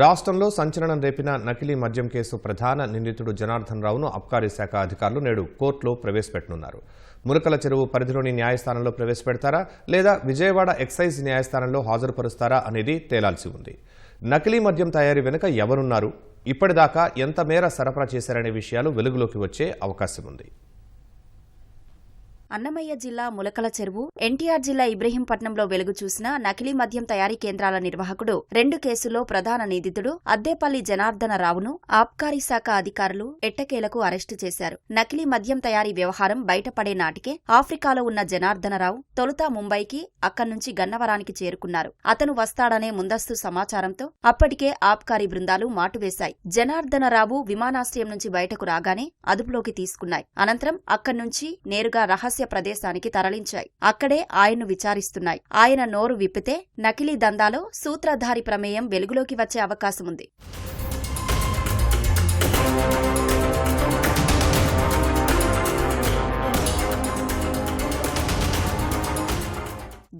రాష్ట్రంలో సంచలనం రేపిన నకిలీ మద్యం కేసు ప్రధాన నిందితుడు జనార్దన్ రావును అబ్కారీ శాఖ అధికారులు నేడు కోర్టులో ప్రవేశపెట్టనున్నారు. ములకల చెరువు పరిధిలోని న్యాయస్థానంలో ప్రవేశపెడతారా లేదా విజయవాడ ఎక్సైజ్ న్యాయస్థానంలో హాజరుపరుస్తారా అనేది తేలాల్సి ఉంది. నకిలీ మద్యం తయారీ వెనుక ఎవరున్నారు? ఇప్పటిదాకా ఎంత మేర సరఫరా చేశారనే విషయాలు వెలుగులోకి వచ్చే అవకాశం ఉంది. అన్నమయ్య జిల్లా ములకల చెరువు ఎన్టీఆర్ జిల్లా ఇబ్రహీంపట్నంలో వెలుగు చూసిన నకిలీ మద్యం తయారీ కేంద్రాల నిర్వాహకుడు రెండు కేసుల్లో ప్రధాన నిందితుడు అద్దేపల్లి జనార్దన రావును ఆబ్కారీ శాఖ అధికారులు ఎట్టకేలకు అరెస్టు చేశారు. నకిలీ మద్యం తయారీ వ్యవహారం బయటపడే నాటికే ఆఫ్రికాలో ఉన్న జనార్దనరావు తొలుత ముంబైకి అక్కడి నుంచి గన్నవరానికి చేరుకున్నారు. అతను వస్తాడనే ముందస్తు సమాచారంతో అప్పటికే ఆబ్కారీ బృందాలు మాటువేశాయి జనార్దనరావు విమానాశ్రయం నుంచి బయటకు రాగానే అదుపులోకి తీసుకున్నాయి. అనంతరం అక్కడి నుంచి నేరుగా రహస్య ప్రదేశానికి తరలించాయి. అక్కడే ఆయన్ను విచారిస్తున్నాయి. ఆయన నోరు విప్పితే నకిలీ దందాలో సూత్రధారి ప్రమేయం వెలుగులోకి వచ్చే అవకాశం ఉంది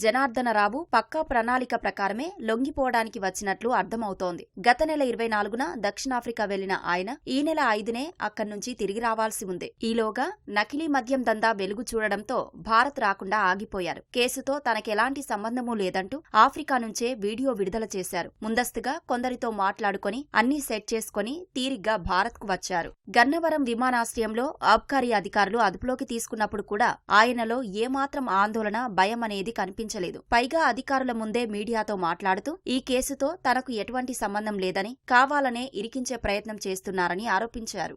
జనార్దనరావు పక్కా ప్రణాళిక ప్రకారమే లొంగిపోవడానికి వచ్చినట్లు అర్థమవుతోంది. గత నెల ఇరవై నాలుగున దక్షిణాఫ్రికా వెళ్ళిన ఆయన ఈ నెల ఐదునే అక్కడి నుంచి తిరిగి రావాల్సి ఉంది. ఈలోగా నకిలీ మద్యం దందా వెలుగు చూడడంతో భారత్ రాకుండా ఆగిపోయారు. కేసుతో తనకెలాంటి సంబంధమూ లేదంటూ ఆఫ్రికా నుంచే వీడియో విడుదల చేశారు. ముందస్తుగా కొందరితో మాట్లాడుకొని అన్నీ సెట్ చేసుకుని తీరిగ్గా భారత్కు వచ్చారు. గన్నవరం విమానాశ్రయంలో ఆబ్కారీ అధికారులు అదుపులోకి తీసుకున్నప్పుడు కూడా ఆయనలో ఏమాత్రం ఆందోళన భయం అనేది కనిపించలేదు పైగా అధికారుల ముందే మీడియాతో మాట్లాడుతూ ఈ కేసుతో తనకు ఎటువంటి సంబంధం లేదని కావాలనే ఇరికించే ప్రయత్నం చేస్తున్నారని ఆరోపించారు.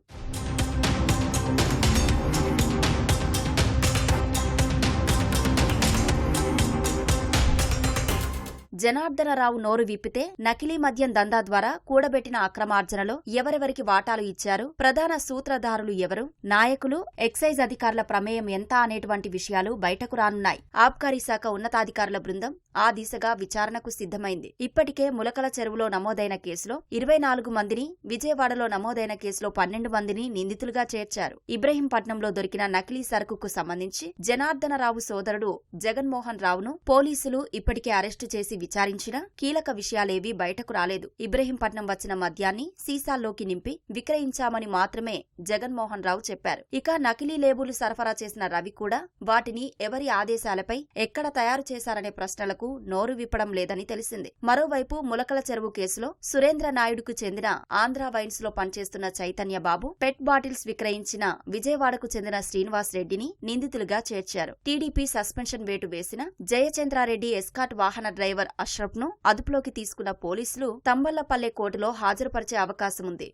జనార్దనరావు నోరు విప్పితే నకిలీ మద్యం దందా ద్వారా కూడబెట్టిన అక్రమార్జనలో ఎవరెవరికి వాటాలు ఇచ్చారు? ప్రధాన సూత్రధారులు ఎవరు? నాయకులు ఎక్సైజ్ అధికారుల ప్రమేయం ఎంత అనేటువంటి విషయాలు బయటకు రానున్నాయి. ఆబ్కారీ శాఖ ఉన్నతాధికారుల బృందం ఆ దిశగా విచారణకు సిద్ధమైంది. ఇప్పటికే ములకల చెరువులో నమోదైన కేసులో ఇరవై నాలుగు మందిని విజయవాడలో నమోదైన కేసులో పన్నెండు మందిని నిందితులుగా చేర్చారు. ఇబ్రహీంపట్నంలో దొరికిన నకిలీ సరుకుకు సంబంధించి జనార్దనరావు సోదరుడు జగన్మోహన్ రావును పోలీసులు ఇప్పటికే అరెస్టు చేసి విచారించినా కీలక విషయాలేవీ బయటకు రాలేదు. ఇబ్రహీంపట్నం వచ్చిన మద్యాన్ని సీసాల్లోకి నింపి విక్రయించామని మాత్రమే జగన్మోహన్ రావు చెప్పారు. ఇక నకిలీ లేబులు సరఫరా చేసిన రవి కూడా వాటిని ఎవరి ఆదేశాలపై ఎక్కడ తయారు చేశారనే ప్రశ్నలకు నోరు విప్పడం లేదని తెలిసింది. మరోవైపు ములకల చెరువు కేసులో సురేంద్ర నాయుడుకు చెందిన ఆంధ్ర వైన్స్లో పనిచేస్తున్న చైతన్య బాబు పెట్ బాటిల్స్ విక్రయించిన విజయవాడకు చెందిన శ్రీనివాస్ రెడ్డిని నిందితులుగా చేర్చారు. టీడీపీ సస్పెన్షన్ వేటు వేసిన జయచంద్రారెడ్డి ఎస్కాట్ వాహన డ్రైవర్ అష్రఫ్ను అదుపులోకి తీసుకున్న పోలీసులు తంబళ్ళపల్లె కోర్టులో హాజరుపరిచే అవకాశం ఉంది